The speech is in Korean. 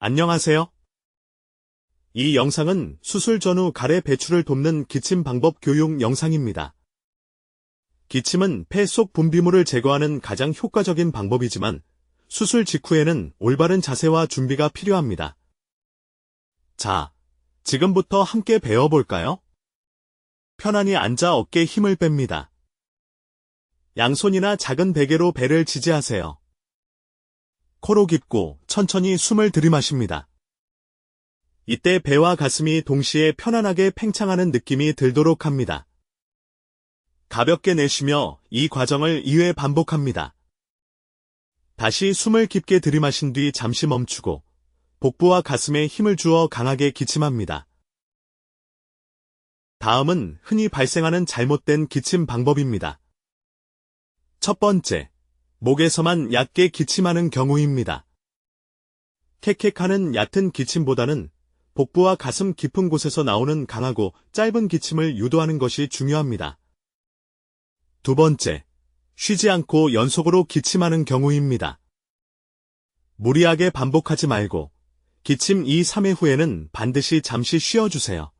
안녕하세요. 이 영상은 수술 전후 가래 배출을 돕는 기침 방법 교육 영상입니다. 기침은 폐 속 분비물을 제거하는 가장 효과적인 방법이지만 수술 직후에는 올바른 자세와 준비가 필요합니다. 자, 지금부터 함께 배워볼까요? 편안히 앉아 어깨 힘을 뺍니다. 양손이나 작은 베개로 배를 지지하세요. 코로 깊고 천천히 숨을 들이마십니다. 이때 배와 가슴이 동시에 편안하게 팽창하는 느낌이 들도록 합니다. 가볍게 내쉬며 이 과정을 2회 반복합니다. 다시 숨을 깊게 들이마신 뒤 잠시 멈추고 복부와 가슴에 힘을 주어 강하게 기침합니다. 다음은 흔히 발생하는 잘못된 기침 방법입니다. 첫 번째, 목에서만 얕게 기침하는 경우입니다. 캑캑하는 얕은 기침보다는 복부와 가슴 깊은 곳에서 나오는 강하고 짧은 기침을 유도하는 것이 중요합니다. 두 번째, 쉬지 않고 연속으로 기침하는 경우입니다. 무리하게 반복하지 말고 기침 2, 3회 후에는 반드시 잠시 쉬어주세요.